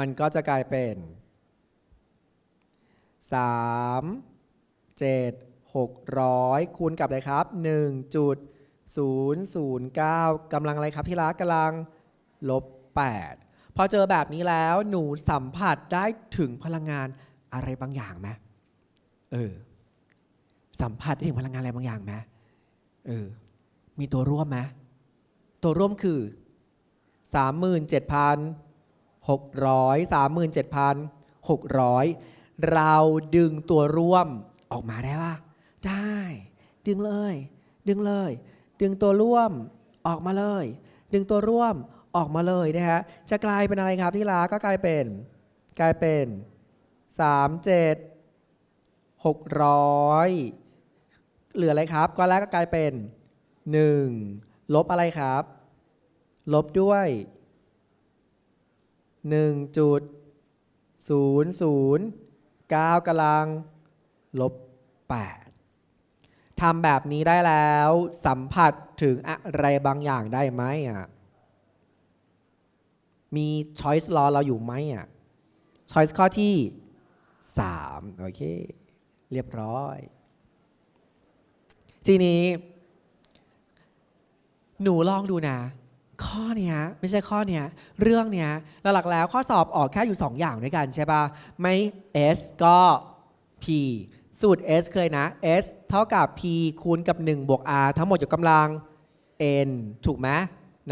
มันก็จะกลายเป็น 3 7 600 คูณกับอะไรครับ 1.009กำลังอะไรครับที่รักกำลังลบ 8 พอเจอแบบนี้แล้วหนูสัมผัสได้ถึงพลังงานอะไรบางอย่างไหมเออ สัมผัสได้ถึงพลังงานอะไรบางอย่างไหมเออ มีตัวร่วมไหมตัวร่วมคือ 600 37,600 เราดึงตัวร่วมออกมาได้ปะได้ ดึงเลย ดึงเลย ดึงตัวร่วมออกมาเลย ดึงตัวร่วมออกมาเลยนะฮะ จะกลายเป็นอะไรครับที่ลาก็กลายเป็น กลายเป็น 37 600 เหลืออะไรครับก้อนแรกก็กลายเป็น 1 ลบอะไรครับ ลบด้วย 1.009กำลังลบ 8ทำแบบนี้ได้แล้วสัมผัสถึงอะไรบางอย่างได้ไหมอะ มี choice law เราอยู่ไหมอะ choice ข้อที่ 3 โอเค เรียบร้อย ทีนี้ หนูลองดูนะ ข้อเนี้ยไม่ใช่ข้อเนี้ยเรื่องเนี้ยหลักๆแล้วข้อสอบออกแค่อยู่ 2 อย่างด้วยกันใช่ปะไม่ s ก็ p สูตร s เคยนะ s เท่ากับ p คูณกับ 1 บวก r ทั้งหมดอยู่กำลัง n ถูกไหม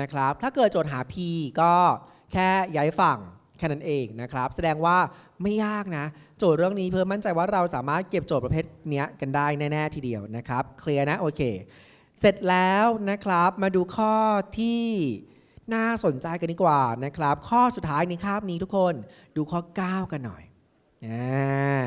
นะครับ ถ้าเกิดโจทย์หา p ก็แค่ย้ายฝั่งแค่นั้นเองนะครับ แสดงว่าไม่ยากนะ โจทย์เรื่องนี้เพิ่มมั่นใจว่าเราสามารถเก็บโจทย์ประเภทเนี้ยกันได้แน่ ๆ ทีเดียวนะครับ เคลียร์นะ โอเค เสร็จแล้วนะครับมาดูข้อที่น่าสนใจกันดีกว่านะครับ ข้อสุดท้ายในคาบนี้ทุกคนดูข้อ 9 กันหน่อยอ่า